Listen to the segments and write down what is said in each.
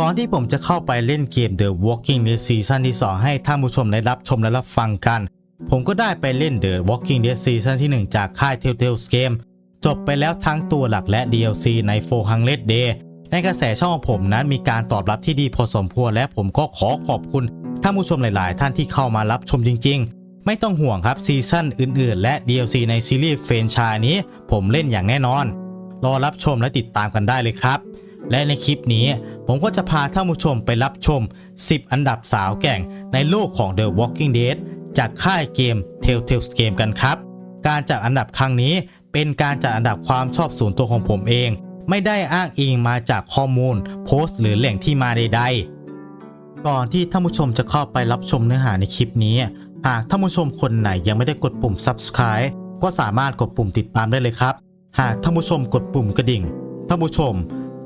ก่อนที่ผมจะเข้าไปเล่นเกม The Walking Dead ซีซั่นที่ 2 ให้ท่านผู้ชมได้รับชมและรับฟังกัน ผมก็ได้ไปเล่น The Walking Dead ซีซั่นที่ 1 จากค่าย Telltale Game จบไปแล้วทั้งตัวหลักและ DLC ใน400 Day ในกระแสช่องของผมนั้นมีการตอบรับที่ดีพอสมควรและผมก็ขอขอบคุณท่านผู้ชมหลาย ๆ ท่านที่เข้ามารับชมจริง ๆ ไม่ต้องห่วงครับซีซั่นอื่น ๆ และ DLC ในซีรีส์เฟรนชายนี้ ผมเล่นอย่างแน่นอน รอรับชมและติดตามกันได้เลยครับ และในคลิปนี้ผมก็จะพาท่านผู้ชมไปรับชม 10 อันดับสาวแก่งในโลกของ The Walking Dead จากค่ายเกม Telltale Game กันครับ การจัดอันดับครั้งนี้เป็นการจัดอันดับความชอบส่วนตัวของผมเอง ไม่ได้อ้างอิงมาจากข้อมูล โพสต์ หรือแหล่งที่มาใดๆ ก่อนที่ท่านผู้ชมจะเข้าไปรับชมเนื้อหาในคลิปนี้ หากท่านผู้ชมคนไหนยังไม่ได้กดปุ่ม subscribe ก็สามารถกดปุ่มติดตามได้เลยครับ หากท่านผู้ชมกดปุ่มกระดิ่งท่านผู้ชม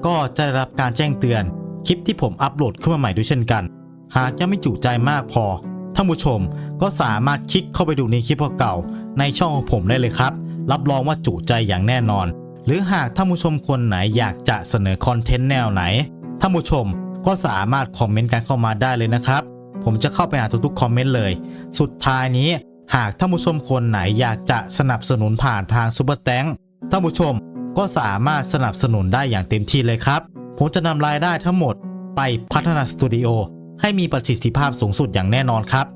ก็จะได้รับการแจ้งเตือน คลิปที่ผมอัปโหลดขึ้นมาใหม่ด้วยเช่นกัน หากยังไม่จุใจมากพอท่านผู้ชมก็สามารถคลิกเข้าไปดูในคลิปเก่าในช่องของผมได้เลยครับ รับรองว่าจุใจอย่างแน่นอน หรือหากท่านผู้ชมคนไหนอยากจะเสนอคอนเทนต์แนวไหนท่านผู้ชมก็สามารถคอมเมนต์กันเข้ามาได้เลยนะครับ ผมจะเข้าไปอ่านทุกๆคอมเมนต์เลย สุดท้ายนี้หากท่านผู้ชมคนไหนอยากจะสนับสนุนผ่านทางซูเปอร์แตงท่านผู้ชม ก็สามารถสนับสนุนได้อย่างเต็มที่เลยครับ ผมจะนำรายได้ทั้งหมดไปพัฒนาสตูดิโอให้มีประสิทธิภาพสูงสุดอย่างแน่นอนครับ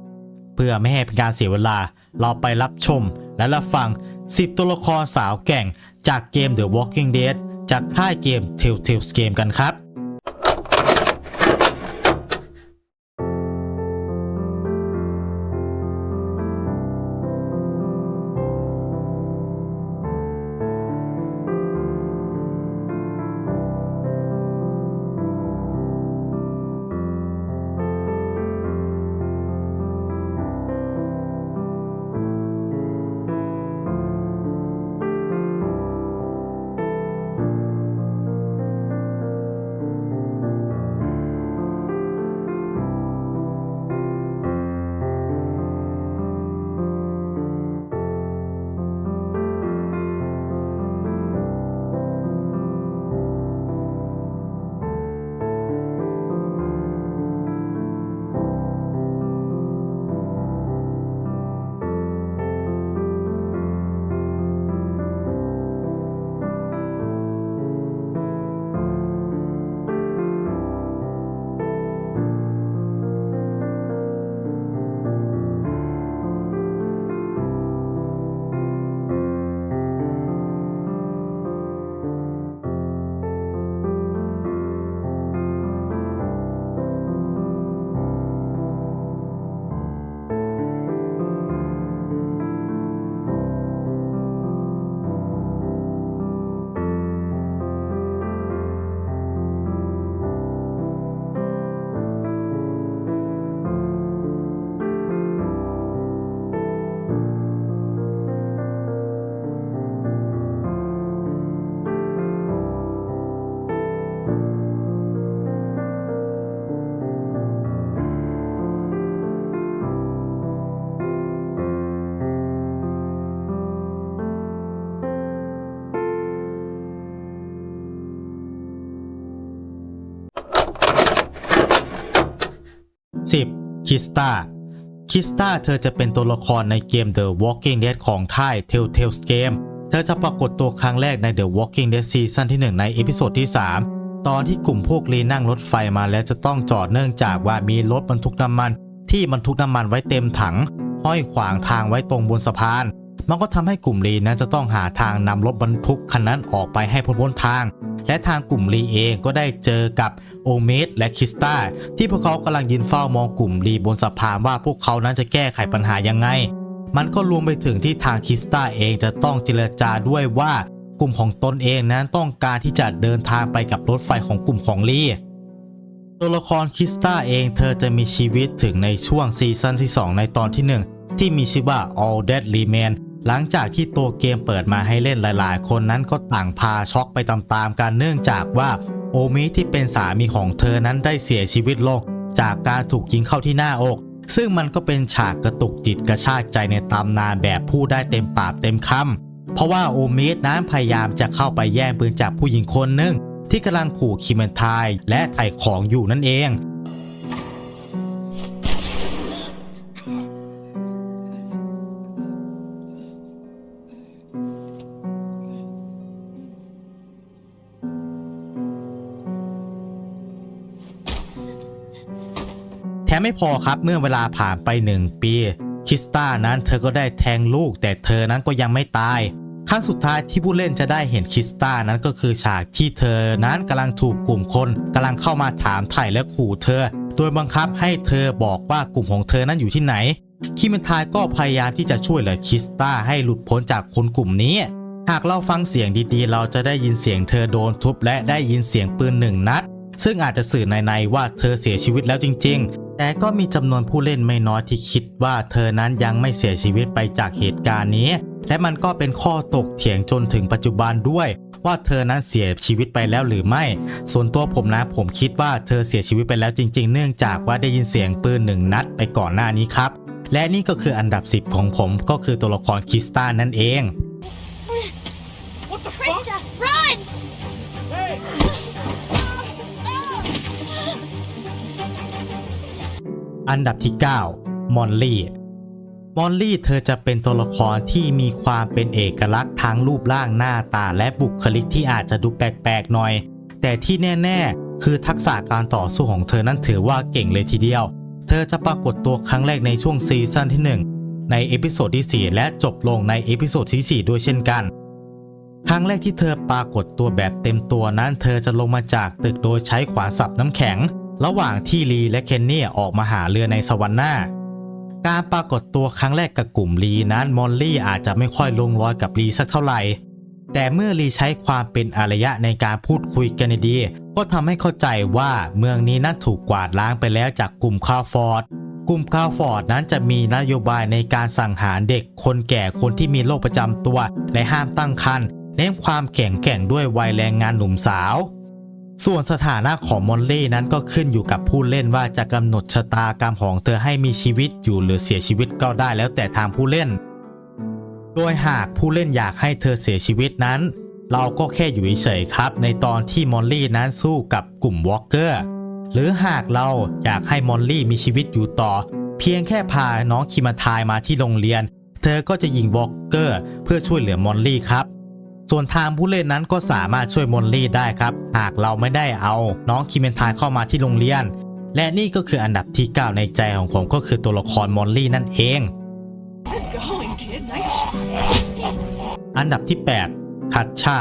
เพื่อไม่ให้เป็นการเสียเวลาเราไปรับชมและรับฟัง 10 ตัวละครสาวแก่งจากเกม The Walking Dead จากค่ายเกม Telltale Game กันครับ 10. คิสตาคิสตาเธอจะเป็นตัวละครในเกม The Walking Dead ของท่าย Telltale Game เธอจะปรากฏตัวครั้งแรกใน The Walking Dead ซีซั่นที่ 1 ในเอพิโซดที่ 3 ตอนที่กลุ่มพวกลีนั่งรถไฟมาแล้วจะต้องจอดเนื่องจากว่ามีรถบรรทุกน้ำมัน ที่บรรทุกน้ำมันไว้เต็มถัง ห้อยขวางทางไว้ตรงบนสะพาน มันก็ทำให้กลุ่มลีนั้นจะต้องหาทางนำรถบรรทุกคันนั้นออกไปให้พ้นพ้นทาง และทางกลุ่มลีเองก็ได้เจอกับโอเมสและคิสตาที่พวกเขากำลังยืนเฝ้ามองกลุ่มลีบนสะพานว่าพวกเขานั้นจะแก้ไขปัญหายังไง มันก็รวมไปถึงที่ทางคิสตาเองจะต้องเจรจาด้วยว่ากลุ่มของตนเองนั้นต้องการที่จะเดินทางไปกับรถไฟของกลุ่มของลีตัวละครคิสตาเองเธอจะมีชีวิตถึงในช่วงซีซั่นที่ 2 ในตอนที่ 1 ที่มีชื่อว่า All That Remain หลังจากที่ตัวเกมเปิดมาให้เล่นหลาย ๆ คนนั้นก็ต่างพาช็อกไปตามๆกันเนื่องจากว่าโอมิที่เป็นสามีของเธอนั้นได้เสียชีวิตลง จากการถูกยิงเข้าที่หน้าอก ซึ่งมันก็เป็นฉากกระตุกจิตกระชากใจในตำนานแบบพูดได้เต็มปากเต็มคำเพราะว่าโอมินั้นพยายามจะเข้าไปแย่งปืนจากผู้หญิงคนหนึ่งที่กำลังขู่คิมเมนทายและไถ่ของอยู่นั่นเอง ไม่พอครับเมื่อเวลาผ่านไปหนึ่งปี คิสตานั้นเธอก็ได้แทงลูก แต่เธอนั้นก็ยังไม่ตายครั้งสุดท้ายที่ผู้เล่นจะได้เห็นคิสตานั้นก็คือฉากที่เธอนั้นกำลังถูกกลุ่มคนกำลังเข้ามาถามไถ่และขู่เธอ โดยบังคับให้เธอบอกว่ากลุ่มของเธอนั้นอยู่ที่ไหน คิมเมนทายก็พยายามที่จะช่วยเหลือคิสตาให้หลุดพ้นจากคนกลุ่มนี้ หากเราฟังเสียงดีๆ เราจะได้ยินเสียงเธอโดนทุบและได้ยินเสียงปืนหนึ่งนัด ซึ่งอาจจะสื่อในๆว่าเธอเสียชีวิตแล้วจริงๆ แต่ก็มีจำนวนผู้เล่นไม่น้อยที่คิดว่าเธอนั้นยังไม่เสียชีวิตไปจากเหตุการณ์นี้ และมันก็เป็นข้อตกเถียงจนถึงปัจจุบันด้วย ว่าเธอนั้นเสียชีวิตไปแล้วหรือไม่ ส่วนตัวผมนะผมคิดว่าเธอเสียชีวิตไปแล้วจริง ๆ เนื่องจากว่าได้ยินเสียงปืนหนึ่งนัดไปก่อนหน้านี้ครับ และนี่ก็คืออันดับ 10 ของผมก็คือตัวละครคริสตันนั่นเอง อันดับที่ 9 มอนลี่มอนลี่เธอจะเป็นตัวละครที่มีความเป็นเอกลักษณ์ทั้งรูปร่างหน้าตาและบุคลิกที่อาจจะดูแปลกๆหน่อย แต่ที่แน่ๆ คือทักษะการต่อสู้ของเธอนั้นถือว่าเก่งเลยทีเดียว เธอจะปรากฏตัวครั้งแรกในช่วงซีซั่นที่ 1 ในเอพิโซดที่ 4 และจบลงในเอพิโซดที่ 4 ด้วยเช่นกัน ครั้งแรกที่เธอปรากฏตัวแบบเต็มตัวนั้น เธอจะลงมาจากตึกโดยใช้ขวานสับน้ำแข็ง ระหว่างที่ลีและเคนนี่ออกมาหาเรือในสวรรค์หน้า การปรากฏตัวครั้งแรกกับกลุ่มลีนั้นมอลลี่อาจจะไม่ค่อยลงรอยกับลีสักเท่าไหร่ แต่เมื่อลีใช้ความเป็นอารยะในการพูดคุยกันดี ก็ทำให้เข้าใจว่าเมืองนี้นั้นถูกกวาดล้างไปแล้วจากกลุ่มคาวฟอร์ดกลุ่มคาวฟอร์ดนั้นจะมีนโยบายในการสั่งหารเด็กคนแก่คนที่มีโรคประจำตัว และห้ามตั้งครรภ์เน้นความแข็งแกร่งด้วยวัยแรงงานหนุ่มสาว ส่วนสถานะของมอลลี่นั้นก็ขึ้นอยู่กับผู้เล่นว่าจะกำหนดชะตากรรมของเธอให้มีชีวิตอยู่หรือเสียชีวิตก็ได้แล้วแต่ทางผู้เล่น โดยหากผู้เล่นอยากให้เธอเสียชีวิตนั้น เราก็แค่อยู่เฉยๆครับ ในตอนที่มอลลี่นั้นสู้กับกลุ่มวอล์กเกอร์หรือหากเราอยากให้มอลลี่มีชีวิตอยู่ต่อ เพียงแค่พาน้องคิมาทายมาที่โรงเรียน เธอก็จะยิงวอล์กเกอร์เพื่อช่วยเหลือมอลลี่ครับ ส่วนทางผู้เล่นนั้นก็สามารถช่วยมอลลี่ได้ครับ หากเราไม่ได้เอาน้องคิมเมนทายเข้ามาที่โรงเรียน และนี่ก็คืออันดับที่ 9 ในใจของผมก็คือตัวละครมอลลี่นั่นเอง อันดับที่ 8 คัตชา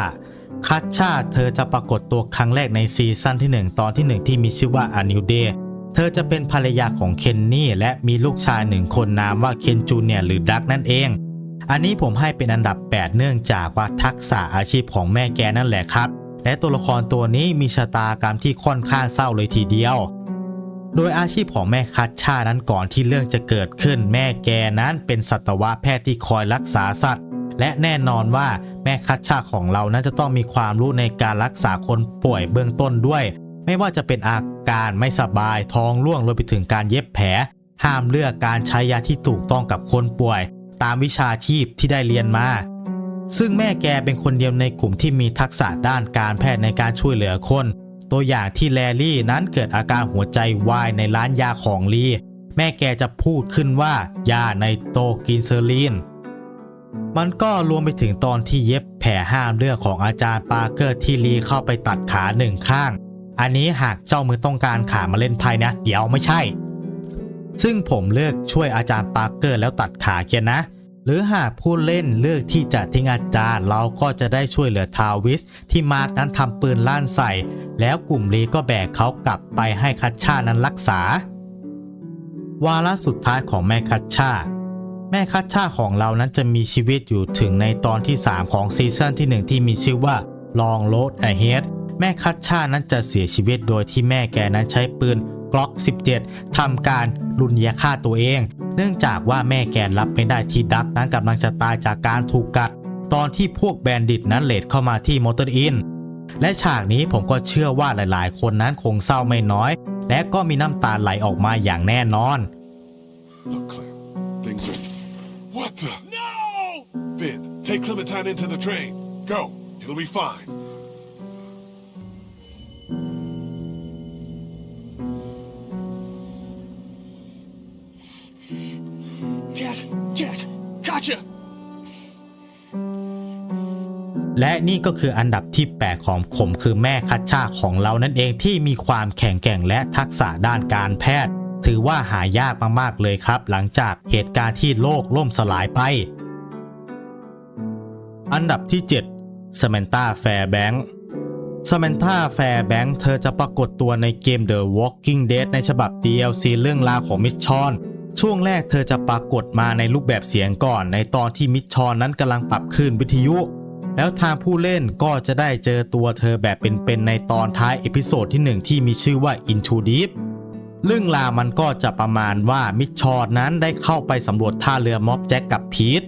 คัตชาเธอจะปรากฏตัวครั้งแรกในซีซั่นที่ 1 ตอนที่ 1 ที่มีชื่อว่า A New Day เธอจะเป็นภรรยาของเคนนี่และมีลูกชายหนึ่งคนนามว่าเคนจูเนียร์หรือดักนั่นเอง อันนี้ผมให้เป็นอันดับ 8 เนื่องจากว่าทักษะอาชีพของแม่แกนั่นแหละครับ และตัวละครตัวนี้มีชะตากรรมที่ค่อนข้างเศร้าเลยทีเดียว โดยอาชีพของแม่คัตชานั้นก่อนที่เรื่องจะเกิดขึ้น แม่แกนั้นเป็นสัตวแพทย์ที่คอยรักษาสัตว์ และแน่นอนว่าแม่คัตชาของเรานั้นจะต้องมีความรู้ในการรักษาคนป่วยเบื้องต้นด้วย ไม่ว่าจะเป็นอาการไม่สบายท้องร่วงรวมไปถึงการเย็บแผลห้ามเลือกการใช้ยาที่ถูกต้องกับคนป่วย ตามวิชาชีพที่ได้เรียนมา ซึ่งแม่แกเป็นคนเดียวในกลุ่มที่มีทักษะด้านการแพทย์ในการช่วยเหลือคน ตัวอย่างที่แลลี่นั้นเกิดอาการหัวใจวายในร้านยาของลีแม่แกจะพูดขึ้นว่ายาในโตกินเซอรีนมันก็รวมไปถึงตอนที่เย็บแผลห้ามเลือดของอาจารย์ปาร์เกอร์ที่ลีเข้าไปตัดขาหนึ่งข้าง อันนี้หากเจ้ามือต้องการขามาเล่นไพ่นะ เดี๋ยวไม่ใช่ ซึ่งผมเลือกช่วยอาจารย์ปาร์เกอร์แล้วตัดขาเกียนะ หรือหากผู้เล่นเลือกที่จะทิ้งอาจารย์ เราก็จะได้ช่วยเหลือทาวิส ที่มาร์กนั้นทำปืนลั่นใส่ แล้วกลุ่มลีก็แบกเขากลับไปให้คัตชานั้นรักษา วาระสุดท้ายของแม่คัตชาแม่คัตชาของเรานั้นจะมีชีวิตอยู่ถึงในตอนที่ 3 ของซีซั่นที่ 1 ที่มีชื่อว่า Long Road Ahead แม่คัตชานั้นจะเสียชีวิตโดยที่แม่แกนั้นใช้ปืน กล็อก 17ทำการรุนยาฆ่าตัวเอง เนื่องจากว่าแม่แกรับไม่ได้ที่ดักนั้นกำลังจะตายจากการถูกกัด ตอนที่พวกแบนดิตนั้นเลดเข้ามาที่มอเตอร์อินและฉากนี้ผมก็เชื่อว่าหลายๆ คนนั้นคงเศร้าไม่น้อย และก็มีน้ำตาไหลออกมาอย่างแน่นอน Look, Clem, things are. What the? No! Ben, take Clementine into the train. Go. It'll be fine. นี่ก็คืออันดับที่ 8 ของผมคือแม่คัชชาของเรานั่นเองที่มีความแข็งแกร่งและทักษะด้านการแพทย์ ถือว่าหายากมากๆเลยครับ หลังจากเหตุการณ์ที่โลกล่มสลายไป อันดับที่ 7 s ม m น n าแฟร์แบงค์สม n ธาแฟร์แบงค์เธอจะปรากฏตัวในเกม The Walking Dead ในฉบับ DLC เรื่องราวของมิชชอนช่วงแรกเธอจะปรากฏมาในรูปแบบเสียงก่อน ในตอนที่มิชชอนนั้นกำลังปรับคลื่นวิทยุ แล้วทางผู้เล่นก็จะได้เจอตัวเธอแบบเป็นๆในตอนท้ายเอพิโซดที่ 1 ที่มีชื่อว่า Into Deep เรื่องราวมันก็จะประมาณว่ามิชชอนนั้นได้เข้าไปสำรวจท่าเรือม็อบแจ็คกับพีท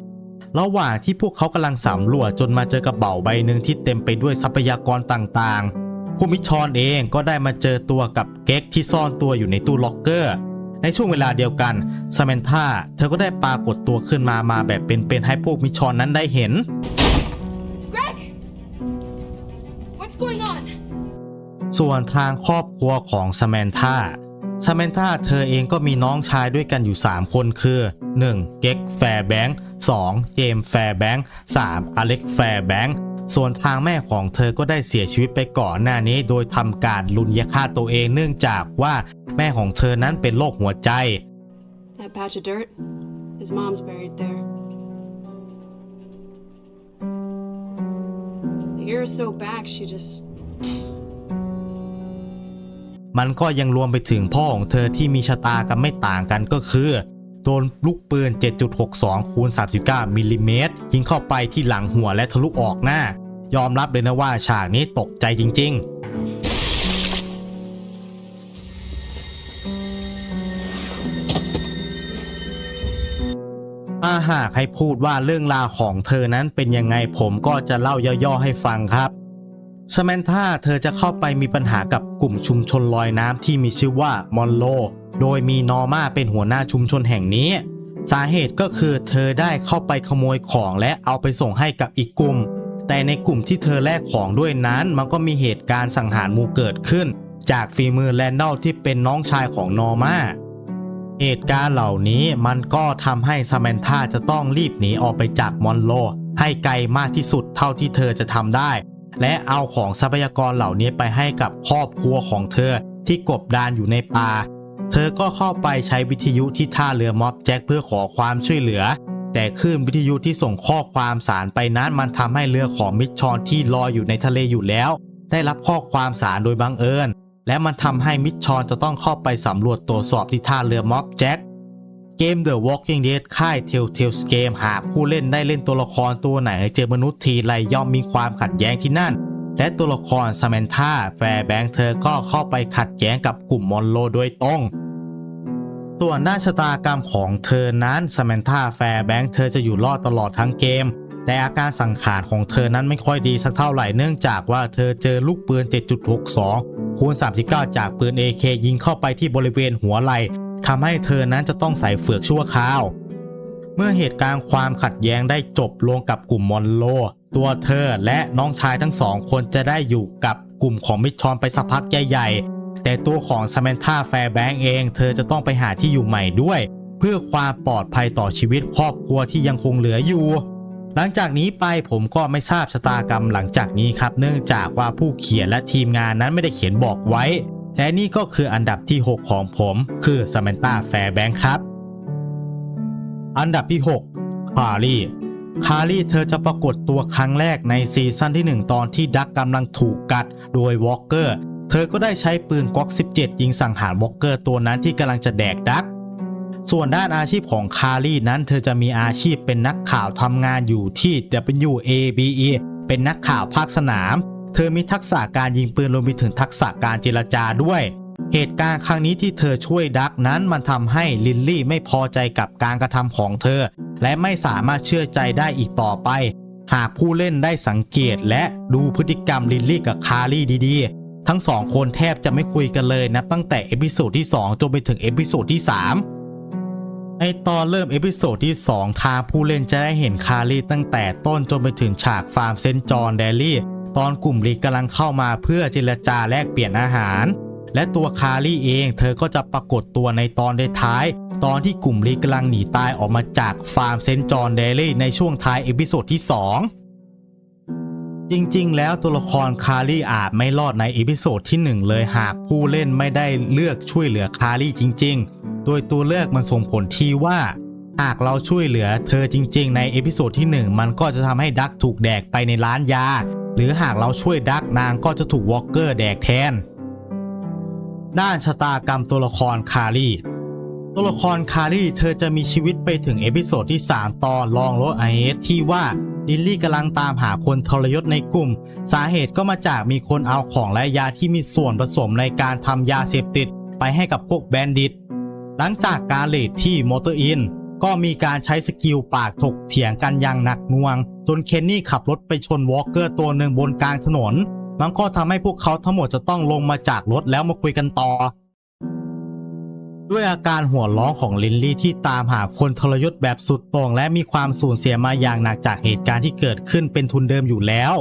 ระหว่างที่พวกเขากำลังสำรวจจนมาเจอกระเป๋าใบหนึ่งที่เต็มไปด้วยทรัพยากรต่างๆ ผู้มิชชอนเองก็ได้มาเจอตัวกับเก๊กที่ซ่อนตัวอยู่ในตู้ล็อกเกอร์ ในช่วงเวลาเดียวกันสม m นธาเธอก็ได้ปรากฏตัวขึ้นมามาแบบเป็นๆให้พวกมิชชอนนั้นได้เห็น ส่วนทางครอบครัวของสมนธาสมนธาเธอเองก็มีน้องชายด้วยกันอยู่ 3 คนคือ 1. เก็กแฟร์แบงค์ 2. เจมส์แฟร์แบงค์ 3. อเล็กแฟร์แบงค์ส่วนทางแม่ของเธอก็ได้เสียชีวิตไปก่อนหน้านี้ โดยทำการลุนยฆ่าตัวเองเนื่องจากว่าแม่ของเธอนั้นเป็นโรคหัวใจ That patch of dirt? His mom's buried there. A year or so back, she just. มันก็ยังรวมไปถึงพ่อของเธอที่มีชะตากันไม่ต่างกันก็คือโดนลูกปืน 7.62 คูณ 39 มิลลิเมตรยิงเข้าไปที่หลังหัวและทะลุออกหน้า ยอมรับเลยนะว่าฉากนี้ตกใจจริง ๆถ้าหากให้พูดว่าเรื่องราวของเธอนั้นเป็นยังไงผมก็จะเล่าย่อๆให้ฟังครับ สแมนธาเธอจะเข้าไปมีปัญหากับกลุ่มชุมชนลอยน้ำที่มีชื่อว่ามอนโล โดยมีนอร์มาเป็นหัวหน้าชุมชนแห่งนี้ สาเหตุก็คือเธอได้เข้าไปขโมยของและเอาไปส่งให้กับอีกกลุ่ม แต่ในกลุ่มที่เธอแลกของด้วยนั้น มันก็มีเหตุการณ์สังหารหมู่เกิดขึ้น จากฝีมือแลนดอลที่เป็นน้องชายของนอร์มาเหตุการณ์เหล่านี้มันก็ทำให้ซามนธาจะต้องรีบหนีออกไปจากมอนโล ให้ไกลมากที่สุดเท่าที่เธอจะทำได้ และเอาของทรัพยากรเหล่านี้ไปให้กับครอบครัวของเธอที่กบดานอยู่ในป่า เธอก็เข้าไปใช้วิทยุที่ท่าเรือม็อบแจ็คเพื่อขอความช่วยเหลือ แต่คลื่นวิทยุที่ส่งข้อความสารไปนั้นมันทำให้เรือของมิชชอนที่ลอยอยู่ในทะเลอยู่แล้ว ได้รับข้อความสารโดยบังเอิญ และมันทำให้มิชชอนจะต้องเข้าไปสำรวจตรวจสอบที่ท่าเรือม็อบแจ็ค เกม The Walking Dead ค่าย Telltale Game หากผู้เล่นได้เล่นตัวละครตัวไหน เจอมนุษย์ทีไรย่อมมีความขัดแย้งที่นั่น และตัวละครซ m มนธาแฟร์แบงค์เธอก็เข้าไปขัดแย้งกับกลุ่มมอนโลโดยตรงส่วนด้านชะตากรรมของเธอนั้นซ m มนธาแฟร์แบงค์เธอจะอยู่รอดตลอดทั้งเกม แต่อาการสังขารของเธอนั้นไม่ค่อยดีสักเท่าไหร่เนื่องจากว่าเธอเจอลูกปืน 7.62คูณ39 จากปืน AK ยิงเข้าไปที่บริเวณหัวไหล่ ทำให้เธอนั้นจะต้องใส่เฟือกชั่วคราว เมื่อเหตุการณ์ความขัดแย้งได้จบลงกับกลุ่มมอนโล ตัวเธอและน้องชายทั้งสองคนจะได้อยู่กับกลุ่มของมิชชอนไปสักพักใหญ่ๆ แต่ตัวของซ m มนธาแฟร์แบงก์เองเธอจะต้องไปหาที่อยู่ใหม่ด้วย เพื่อความปลอดภัยต่อชีวิตครอบครัวที่ยังคงเหลืออยู่หลังจากนี้ไปผมก็ไม่ทราบชะตากรรมหลังจากนี้ครับ เนื่องจากว่าผู้เขียนและทีมงานนั้นไม่ได้เขียนบอกไว้ และนี่ก็คืออันดับที่ 6 ของผมคือซ m มนธาแฟร์แบงค์ครับ อันดับที่ 6 คารีคารีเธอจะปรากฏตัวครั้งแรกในซีซั่นที่ 1 ตอนที่ดักกำลังถูกกัดโดยวอลเกอร์เธอก็ได้ใช้ปืนก๊อก 17 ยิงสังหารวอลเกอร์ตัวนั้นที่กำลังจะแดกดัก ส่วนด้านอาชีพของคารีนั้นเธอจะมีอาชีพเป็นนักข่าวทำงานอยู่ที่ WABE เป็นนักข่าวภาคสนาม เธอมีทักษะการยิงปืนรวมไปถึงทักษะการเจรจาด้วย เหตุการณ์ครั้งนี้ที่เธอช่วยดักนั้นมันทำให้ลินลี่ไม่พอใจกับการกระทำของเธอ และไม่สามารถเชื่อใจได้อีกต่อไป หากผู้เล่นได้สังเกตและดูพฤติกรรมลินลี่กับคารีดีๆ ทั้งสองคนแทบจะไม่คุยกันเลยนะตั้งแต่เอพิโซดที่ 2 จนไปถึงเอพิโซดที่ 3ในตอนเริ่มเอพิโซดที่ 2 ทางผู้เล่นจะได้เห็นคารีตั้งแต่ต้นจนไปถึงฉากฟาร์มเซนจอนเดลี่ ตอนกลุ่มลีกกำลังเข้ามาเพื่อเจรจาแลกเปลี่ยนอาหาร และตัวคารี่เองเธอก็จะปรากฏตัวในตอนท้าย ตอนที่กลุ่มลีกำลังหนีตายออกมาจากฟาร์มเซนจอนเดลี่ในช่วงท้ายเอพิโซดที่ 2จริงๆ แล้วตัวละครคารี่อาจไม่รอดในเอพิโซดที่ 1 เลยหากผู้เล่นไม่ได้เลือกช่วยเหลือคารี่จริงๆ โดยตัวเลือกมันส่งผลที่ว่า หากเราช่วยเหลือเธอจริงๆ ในเอพิโซดที่ 1 มันก็จะทำให้ดักถูกแดกไปในร้านยา หรือหากเราช่วยดักนางก็จะถูกวอลเกอร์แดกแทน ด้านชะตากรรมตัวละครคารีตัวละครคารีเธอจะมีชีวิตไปถึงเอพิโซดที่ 3 ตอนลองรถไอเอสที่ว่าลิลลี่กำลังตามหาคนทรยศในกลุ่ม สาเหตุก็มาจากมีคนเอาของและยาที่มีส่วนผสมในการทำยาเสพติดไปให้กับพวกแบนดิต หลังจากการเลดที่มอเตอร์อิน ก็มีการใช้สกิลปากถกเถียงกันอย่างหนักหน่วง นเคนนี่ขับรถไปชนวอลเกอร์ตัวหนึ่งบนกลางถนน มันก็ทำให้พวกเขาทั้งหมดจะต้องลงมาจากรถแล้วมาคุยกันต่อ ด้วยอาการหัวร้องของลินลี่ที่ตามหาคนทรยศแบบสุดโต่งและมีความสูญเสียมาอย่างหนักจากเหตุการณ์ที่เกิดขึ้นเป็นทุนเดิมอยู่แล้ว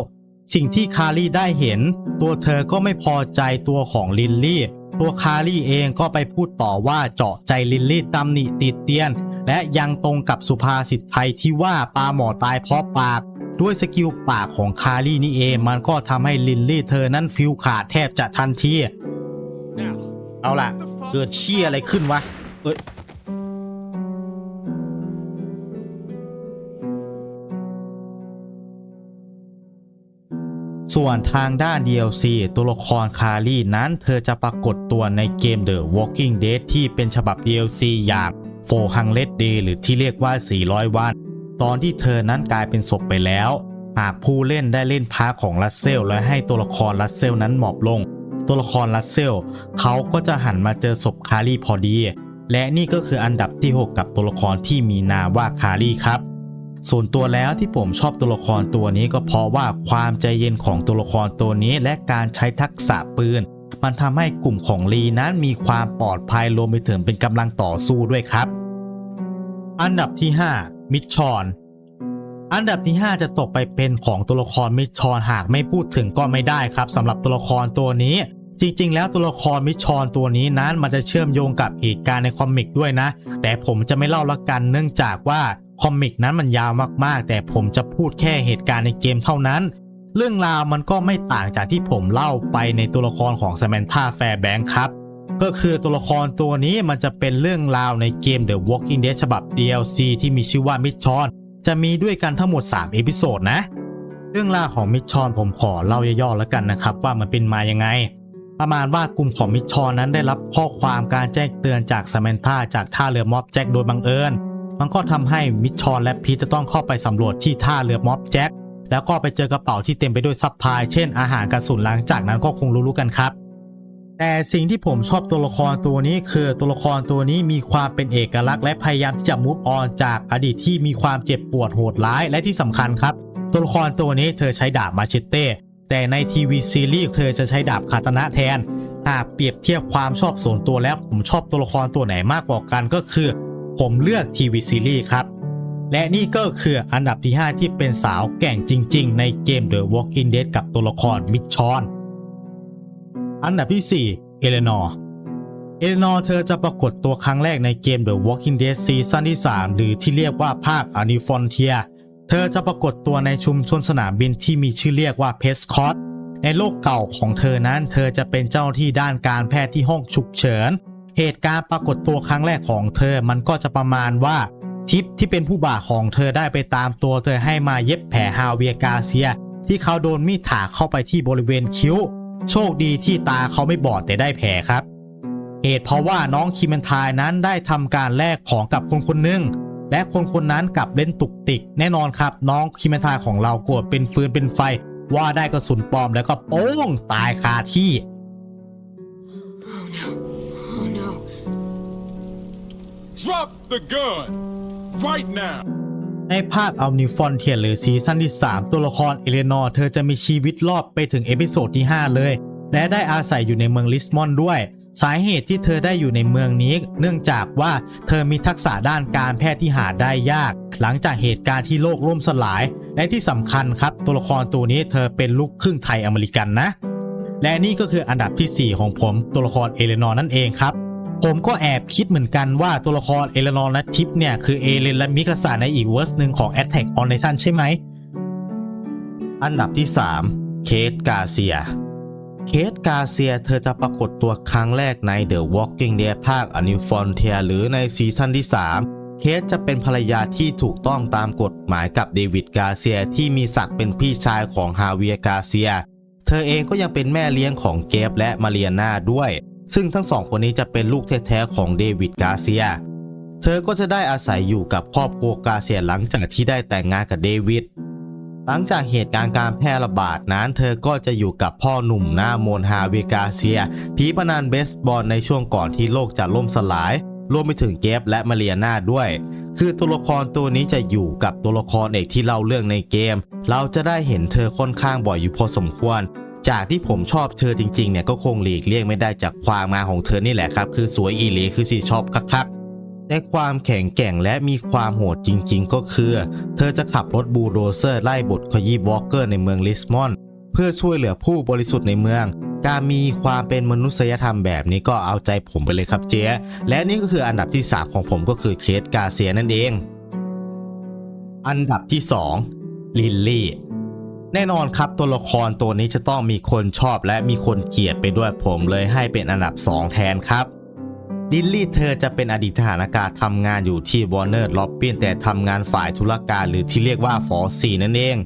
สิ่งที่คารี่ได้เห็น ตัวเธอก็ไม่พอใจตัวของลินลี่ ตัวคารี่เองก็ไปพูดต่อว่าเจาะใจลินลี่ตำหนิติดเตียน และยังตรงกับสุภาษิตไทยที่ว่าปลาหมอตายเพราะปากด้วยสกิลปากของคารี่นี่เอง มันก็ทำให้ลินลี่เธอนั้นฟิลขาดแทบจะทันที Now, เอาล่ะ เกิดเชี่ยอะไรขึ้นวะเอ้ยส่วนทางด้าน DLC ตัวละครคารี่นั้นเธอจะปรากฏตัวในเกม The Walking Dead ที่เป็นฉบับ DLC อย่าง 400 Day หรือที่เรียกว่า 400 วัน ตอนที่เธอนั้นกลายเป็นศพไปแล้ว หากผู้เล่นได้เล่นพาร์ของรัสเซล และให้ตัวละครรัสเซลนั้นหมอบลง ตัวละครรัสเซลเขาก็จะหันมาเจอศพคารีพอดี และนี่ก็คืออันดับที่ 6 กับตัวละครที่มีนามว่าคารีครับส่วนตัวแล้วที่ผมชอบตัวละครตัวนี้ก็เพราะว่าความใจเย็นของตัวละครตัวนี้และการใช้ทักษะปืน มันทำให้กลุ่มของลีนั้นมีความปลอดภัยรวมไปถึงเป็นกำลังต่อสู้ด้วยครับ อันดับที่ 5 มิชชอนอันดับที่ 5 จะตกไปเป็นของตัวละครมิชชอนหากไม่พูดถึงก็ไม่ได้ครับสำหรับตัวละครตัวนี้ จริง ๆ แล้วตัวละครมิชชอนตัวนี้นั้นมันจะเชื่อมโยงกับเหตุการณ์ในคอมิกด้วยนะ แต่ผมจะไม่เล่าละกันเนื่องจากว่าคอมิกนั้นมันยาวมากๆ แต่ผมจะพูดแค่เหตุการณ์ในเกมเท่านั้น เรื่องราวมันก็ไม่ต่างจากที่ผมเล่าไปในตัวละครของ Samantha Fairbank ครับ ก็คือตัวละครตัวนี้มันจะเป็นเรื่องราวในเกม The Walking Dead ฉบับ DLC ที่มีชื่อว่ามิชชอนจะมีด้วยกันทั้งหมด 3 เอพิโซดนะ เรื่องราวของมิชชอนผมขอเล่าย่อๆแล้วกันนะครับ ว่ามันเป็นมายังไง ประมาณว่ากลุ่มของมิชชอนนั้นได้รับข้อความการแจ้งเตือนจากส m มน t าจากท่าเรือม็อบแจ็คโดยบังเอิญ มันก็ทำให้มิชชอนและพีทจะต้องเข้าไปสำรวจที่ท่าเรือม็อบแจ็ค แล้วก็ไปเจอกระเป๋าที่เต็มไปด้วยซัพพลาย เช่นอาหารกระสุนหลังจากนั้นก็คงรู้ๆกันครับ แต่สิ่งที่ผมชอบตัวละครตัวนี้คือตัวละครตัวนี้มีความเป็นเอกลักษณ์และพยายามที่จะมูฟออนจากอดีตที่มีความเจ็บปวดโหดร้ายและที่สำคัญครับ ตัวละครตัวนี้เธอใช้ดาบมาเชตเต้แต่ในทีวีซีรีส์เธอจะใช้ดาบคาตานะแทน หากเปรียบเทียบความชอบส่วนตัวแล้วผมชอบตัวละครตัวไหนมากกว่ากันก็คือ ผมเลือกทีวีซีรีส์ครับ และนี่ก็คืออันดับที่ 5 ที่เป็นสาวแก่งจริง ๆ ในเกม The Walking Dead กับตัวละครมิชชอน อันดับที่ 4 เอเลนอร์เอเลนอร์เธอจะปรากฏตัวครั้งแรกในเกม The Walking Dead ซีซั่นที่ 3 หรือที่เรียกว่าภาค a n i f o n t i e r เธอจะปรากฏตัวในชุมชนสนามบินที่มีชื่อเรียกว่าเพสคอตในโลกเก่าของเธอนั้น เธอจะเป็นเจ้าหน้าที่ด้านการแพทย์ที่ห้องฉุกเฉิน เหตุการณ์ปรากฏตัวครั้งแรกของเธอมันก็จะประมาณว่า ทิปที่เป็นผู้บ่าของเธอได้ไปตามตัวเธอให้มาเย็บแผลฮาเวียกาเซีย ที่เขาโดนมีดถากเข้าไปที่บริเวณคิ้ว โชคดีที่ตาเขาไม่บอดแต่ได้แผลครับ เหตุเพราะว่าน้องคิมเมนทายนั้นได้ทำการแลกของกับคนคนหนึ่งและคนคนนั้นกลับเล่นตุกติก แน่นอนครับ น้องคิมเมนทายของเรากลัวเป็นฟืนเป็นไฟ ว่าได้กระสุนปลอมแล้วก็โป้งตายคาที่ drop the gun right now. ในภาคอัลนิฟอนเทียนหรือซีซั่นที่ 3 ตัวละครเอเลนอร์เธอจะมีชีวิตรอบไปถึงเอพิโซดที่ 5 เลย และได้อาศัยอยู่ในเมืองลิสมอนด้วย สาเหตุที่เธอได้อยู่ในเมืองนี้ เนื่องจากว่าเธอมีทักษะด้านการแพทย์ที่หาได้ยาก หลังจากเหตุการณ์ที่โลกล่มสลาย และที่สำคัญครับตัวละครตัวนี้เธอเป็นลูกครึ่งไทยอเมริกันนะ และนี่ก็คืออันดับทีสี่4 ของผมตัวละครเอเลนอร์นั่นเองครับ ผมก็แอบคิดเหมือนกันว่าตัวละครเอเลนอร์และทิปเนี่ย คือเอเลนและมิคาสาในอีกเวอร์สหนึ่งของ Attack on Titan ใช่ไหม อันดับที่ 3 เคทกาเซีย เคทกาเซียเธอจะปรากฏตัวครั้งแรกใน The Walking Dead ภาค A New Frontier หรือในซีซั่นที่ 3 เคทจะเป็นภรรยาที่ถูกต้องตามกฎหมายกับเดวิดกาเซียที่มีศักดิ์เป็นพี่ชายของฮาเวียกาเซีย เธอเองก็ยังเป็นแม่เลี้ยงของเกฟและมาเรียนาด้วย ซึ่งทั้งสองคนนี้จะเป็นลูกแท้ๆของเดวิดกาเซีย เธอก็จะได้อาศัยอยู่กับครอบครัวกาเซียหลังจากที่ได้แต่งงานกับเดวิดหลังจากเหตุการณ์การแพร่ระบาดนั้น เธอก็จะอยู่กับพ่อหนุ่มหน้ามนฮาเวกาเซียผีพนันเบสบอลในช่วงก่อนที่โลกจะล่มสลาย รวมไปถึงเกฟและมาเรียนาด้วย คือตัวละครตัวนี้จะอยู่กับตัวละครเอกที่เล่าเรื่องในเกม เราจะได้เห็นเธอค่อนข้างบ่อยอยู่พอสมควร จากที่ผมชอบเธอจริงๆเนี่ยก็คงหลีกเลี่ยงไม่ได้จากความมาของเธอนี่แหละครับ คือสวยอีหลีคือสีชอบคักๆแต่ความแข็งแกร่งและมีความโหดจริงๆ ก็คือ เธอจะขับรถบูโดเซอร์ไล่บทขยี้วอล์กเกอร์ในเมืองลิสมอน เพื่อช่วยเหลือผู้บริสุทธิ์ในเมือง การมีความเป็นมนุษยธรรมแบบนี้ก็เอาใจผมไปเลยครับเจ๊และนี่ก็คืออันดับที่ 3 ของผมก็คือเคสกาเซียนั่นเอง อันดับที่ 2 ลิลลี่ แน่นอนครับตัวละครตัวนี้จะต้องมีคนชอบและมีคนเกลียดไปด้วยผมเลยให้เป็นอันดับ 2 แทนครับลิลลี่เธอจะเป็นอดีตทหารอากาศทำงานอยู่ที่วอร์เนอร์ล็อบบี้แต่ทำงานฝ่ายธุรการหรือที่เรียกว่าฟอร์ซีนั่นเอง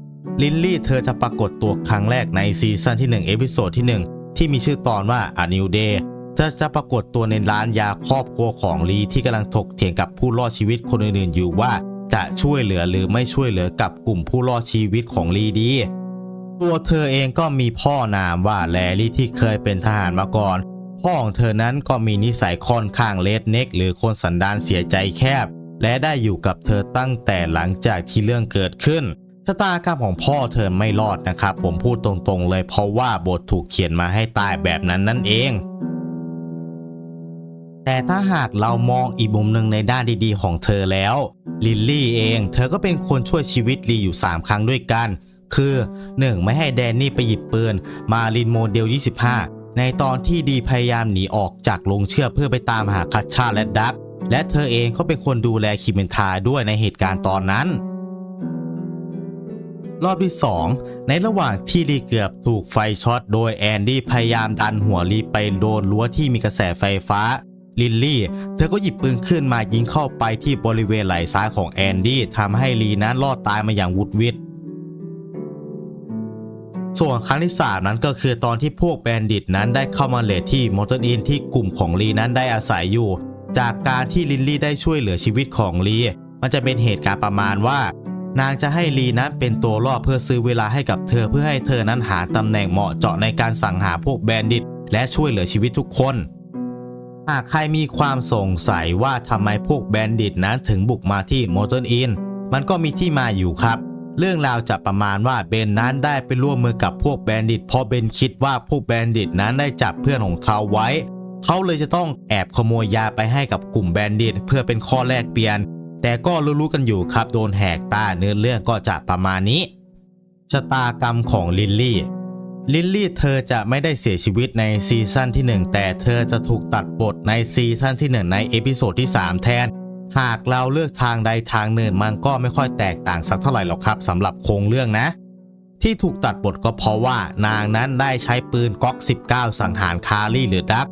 ลิลลี่เธอจะปรากฏตัวครั้งแรกในซีซั่นที่1เอพิโซดที่ 1 ที่มีชื่อตอนว่า A New Day เธอจะปรากฏตัวในร้านยาครอบครัวของลีที่กำลังถกเถียงกับผู้รอดชีวิตคนอื่นๆอยู่ว่า จะช่วยเหลือหรือไม่ช่วยเหลือกับกลุ่มผู้รอดชีวิตของลีดี ตัวเธอเองก็มีพ่อนามว่าแลลี่ที่เคยเป็นทหารมาก่อน พ่อของเธอนั้นก็มีนิสัยค่อนข้างเลดเน็กหรือคนสันดานเสียใจแคบ และได้อยู่กับเธอตั้งแต่หลังจากที่เรื่องเกิดขึ้นชะตากรรมของพ่อเธอไม่รอดนะครับ ผมพูดตรงๆเลยเพราะว่าบทถูกเขียนมาให้ตายแบบนั้นนั่นเอง แต่ถ้าหากเรามองอีกมุมหนึ่งในด้านดีๆ ของเธอแล้ว ลิลลี่เอง เธอก็เป็นคนช่วยชีวิตลีอยู่ 3 ครั้งด้วยกัน คือ 1. ไม่ให้แดนนี่ไปหยิบปืน มาลินโมเดล 25 ในตอนที่ดีพยายามหนีออกจากโรงเชือเพื่อไปตามหาคัตชาและดัก และเธอเองก็เป็นคนดูแลคิมเมนทาด้วยในเหตุการณ์ตอนนั้นรอบที่ 2 ในระหว่างที่ลีเกือบถูกไฟช็อตโดยแอนดี้พยายามดันหัวลีไปโดนรั้วที่มีกระแสไฟฟ้า ลิลลี่ เธอก็หยิบปืนขึ้นมายิงเข้าไปที่บริเวณไหล่ซ้ายของแอนดี้ทำให้ลีนั้นรอดตายมาอย่างวุดวิดส่วนครั้งที่ 3 นั้นก็คือตอนที่พวกแบนดิตนั้นได้เข้ามาเลทที่มอเตอร์อินที่กลุ่มของลีนั้นได้อาศัยอยู่ จากการที่ลิลลี่ได้ช่วยเหลือชีวิตของลี มันจะเป็นเหตุการณ์ประมาณว่า นางจะให้ลีนั้นเป็นตัวล่อเพื่อซื้อเวลาให้กับเธอเพื่อให้เธอนั้นหาตำแหน่งเหมาะเจาะในการสังหาพวกแบนดิตและช่วยเหลือชีวิตทุกคน หากใครมีความสงสัยว่าทำไมพวกแบนดิตนั้นถึงบุกมาที่โมเตอร์อินมันก็มีที่มาอยู่ครับ เรื่องราวจะประมาณว่าเบนนั้นได้ไปร่วมมือกับพวกแบนดิตเพราะเบนคิดว่าพวกแบนดิตนั้นได้จับเพื่อนของเขาไว้ เขาเลยจะต้องแอบขโมยยาไปให้กับกลุ่มแบนดิตเพื่อเป็นข้อแลกเปลี่ยน แต่ก็รู้ๆกันอยู่ครับโดนแหกตาเนื้อเรื่องก็จะประมาณนี้ชะตากรรมของลิลลี่ ลิลลี่เธอจะไม่ได้เสียชีวิตในซีซั่นที่ 1 แต่เธอจะถูกตัดบทในซีซั่นที่ 1 ในเอพิโซดที่ 3 แทน หากเราเลือกทางใดทางหนึ่งมันก็ไม่ค่อยแตกต่างสักเท่าไหร่หรอกครับสำหรับโครงเรื่องนะ ที่ถูกตัดบทก็เพราะว่านางนั้นได้ใช้ปืนก๊อก 19 สังหารคารีหรือดัก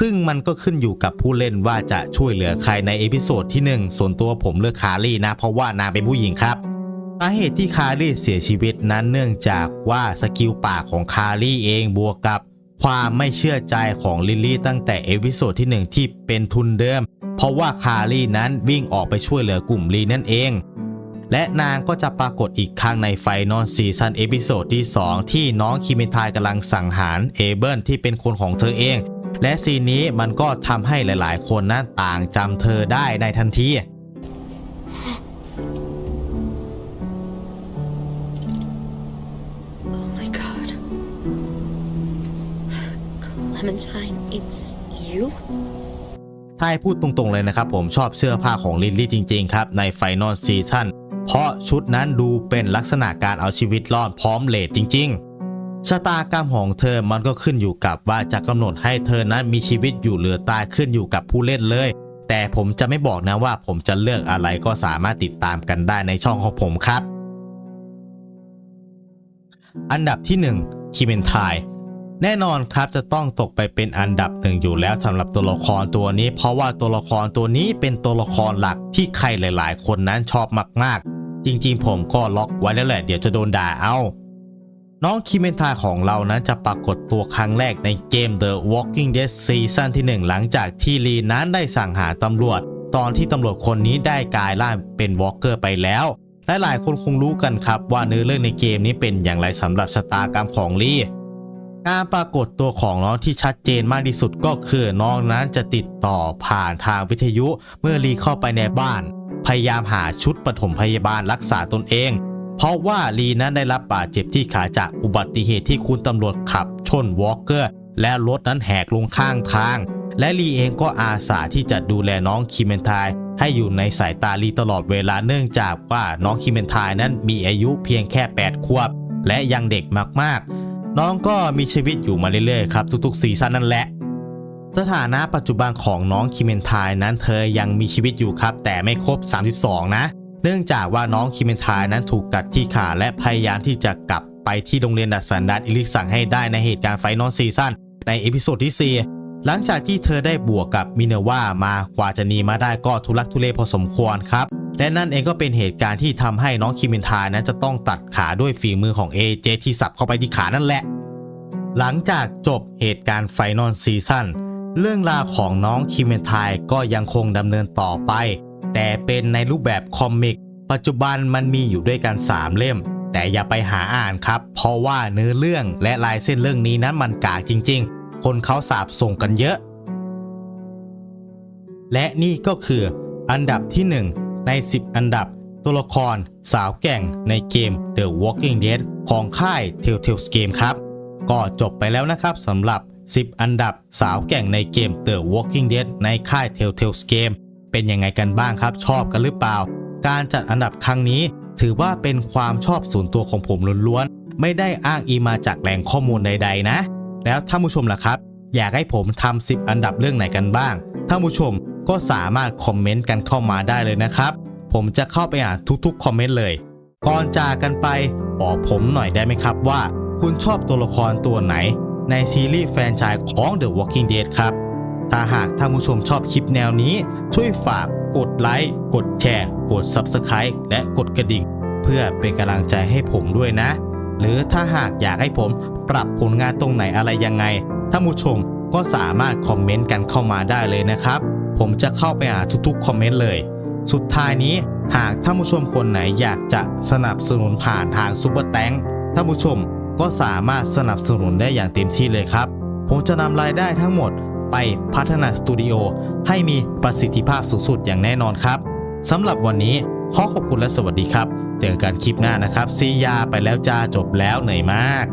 ซึ่งมันก็ขึ้นอยู่กับผู้เล่นว่าจะช่วยเหลือใครในเอพิโซดที่ 1 ส่วนตัวผมเลือกคารีนะ เพราะว่านางเป็นผู้หญิงครับสาเหตุที่คารีเสียชีวิตนั้นเนื่องจากว่าสกิลปากของคารีเองบวกกับความไม่เชื่อใจของลิลลี่ตั้งแต่เอพิโซดที่ 1 ที่เป็นทุนเดิม เพราะว่าคารีนั้นวิ่งออกไปช่วยเหลือกลุ่มลีนั่นเอง และนางก็จะปรากฏอีกครั้งในไฟนอลซีซันเอพิโซดที่ 2 ที่น้องคิมิทายกำลังสังหารเอเบิลที่เป็นคนของเธอเอง และซีนนี้มันก็ทำให้หลายๆ คนนั้นต่างจำเธอได้ในทันที Clementine, it's you? ถ้าให้พูดตรงๆเลยนะครับ ผมชอบเสื้อผ้าของลิลลี่จริงๆ ครับในไฟนอลซีซั่นเพราะชุดนั้นดูเป็นลักษณะการเอาชีวิตรอดพร้อมเลดจริง ๆชะตากรรมของเธอมันก็ขึ้นอยู่กับว่าจะกำหนดให้เธอนั้นมีชีวิตอยู่หรือตายขึ้นอยู่กับผู้เล่นเลย แต่ผมจะไม่บอกนะว่าผมจะเลือกอะไรก็สามารถติดตามกันได้ในช่องของผมครับ อันดับที่1คิเมนไท แน่นอนครับจะต้องตกไปเป็นอันดับหนึ่งอยู่แล้วสำหรับตัวละครตัวนี้ เพราะว่าตัวละครตัวนี้เป็นตัวละครหลักที่ใครหลาย ๆ คนนั้นชอบมากๆ จริง ๆ ผมก็ล็อกไว้แล้วแหละเดี๋ยวจะโดนด่าเอาน้องคิเมนทาของเรานั้นจะปรากฏตัวครั้งแรกในเกม The Walking Dead ซีซั่นที่ 1 หลังจากที่ลีนั้นได้สั่งหาตำรวจ ตอนที่ตำรวจคนนี้ได้กลายร่างเป็นวอล์กเกอร์ไปแล้วและหลายคนคงรู้กันครับว่าเนื้อเรื่องในเกมนี้เป็นอย่างไรสำหรับชะตากรรมของลี การปรากฏตัวของน้องที่ชัดเจนมากที่สุดก็คือน้องนั้นจะติดต่อผ่านทางวิทยุเมื่อลีเข้าไปในบ้าน พยายามหาชุดปฐมพยาบาลรักษาตนเอง เพราะว่าลีนั้นได้รับบาดเจ็บที่ขาจากอุบัติเหตุที่คุณตำรวจขับชนวอล์กเกอร์ และรถนั้นแหกลงข้างทาง และลีเองก็อาสาที่จะดูแลน้องคิมเมนทายให้อยู่ในสายตาลีตลอดเวลาเนื่องจากว่าน้องคิมเมนทายนั้นมีอายุเพียงแค่ 8 ขวบ และยังเด็กมากๆ น้องก็มีชีวิตอยู่มาเรื่อยๆครับทุกๆซีซั่นนั่นแหละ สถานะปัจจุบันของน้องคิเมนทายนั้นเธอยังมีชีวิตอยู่ครับ แต่ไม่ครบ 32 นะ เนื่องจากว่าน้องคิเมนทายนั้นถูกกัดที่ขาและพยายามที่จะกลับไปที่โรงเรียนดัดสันดานอิลิกสังให้ได้ในเหตุการณ์ไฟนอลซีซั่นในเอพิโซดที่ 4 หลังจากที่เธอได้บวกกับมิเนว่า มากว่าจะหนีมาได้ก็ทุลักทุเลพอสมควรครับ และนั่นเองก็เป็นเหตุการณ์ที่ทำให้น้องคิมเมนทายนั้นจะต้องตัดขาด้วยฝีมือของ AJ ที่สับเข้าไปที่ขานั่นแหละ หลังจากจบเหตุการณ์ไฟนอลซีซั่นเรื่องราวของน้องคิมเมนทายก็ยังคงดำเนินต่อไป แต่เป็นในรูปแบบคอมิก ปัจจุบันมันมีอยู่ด้วยกัน 3 เล่ม แต่อย่าไปหาอ่านครับ เพราะว่าเนื้อเรื่องและลายเส้นเรื่องนี้นั้นมันกากจริง ๆ คนเขาสาบส่งกันเยอะ และนี่ก็คืออันดับที่ 1 ใน 10 อันดับ ตัวละครสาวแก่งในเกม The Walking Dead ของค่าย Telltale Game ครับ ก็จบไปแล้วนะครับสำหรับ 10 อันดับสาวแก่งในเกม The Walking Dead ในค่าย Telltale Game เป็นยังไงกันบ้างครับ ชอบกันหรือเปล่า การจัดอันดับครั้งนี้ ถือว่าเป็นความชอบส่วนตัวของผมล้วนๆไม่ได้อ้างอิงมาจากแหล่งข้อมูลใด ๆ นะ แล้วท่านผู้ชมล่ะครับ อยากให้ผมทำ10 อันดับเรื่องไหนกันบ้างท่านผู้ชม ก็สามารถคอมเมนต์กันเข้ามาได้เลยนะครับ ผมจะเข้าไปอ่านทุกๆคอมเมนต์เลย ก่อนจากกันไปบอกผมหน่อยได้ไหมครับว่า คุณชอบตัวละครตัวไหน ในซีรีส์แฟนชายของ The Walking Dead ครับ ถ้าหากท่านผู้ชมชอบคลิปแนวนี้ ช่วยฝากกดไลค์กดแชร์กด Subscribe และกดกระดิ่ง เพื่อเป็นกำลังใจให้ผมด้วยนะ หรือถ้าหากอยากให้ผมปรับผลงานตรงไหนอะไรยังไงท่านผู้ชมก็สามารถคอมเมนต์กันเข้ามาได้เลยนะครับ ผมจะเข้าไปอ่านทุกๆ คอมเมนต์เลย สุดท้ายนี้หากท่านผู้ชมคนไหนอยากจะสนับสนุนผ่านทางซูเปอร์แตงท่านผู้ชมก็สามารถสนับสนุนได้อย่างเต็มที่เลยครับ ผมจะนำรายได้ทั้งหมดไปพัฒนาสตูดิโอให้มีประสิทธิภาพสูงสุดอย่างแน่นอนครับสำหรับวันนี้ขอขอบคุณและสวัสดีครับ เจอกันคลิปหน้านะครับซียาไปแล้วจ้าจบแล้วเหนื่อยมาก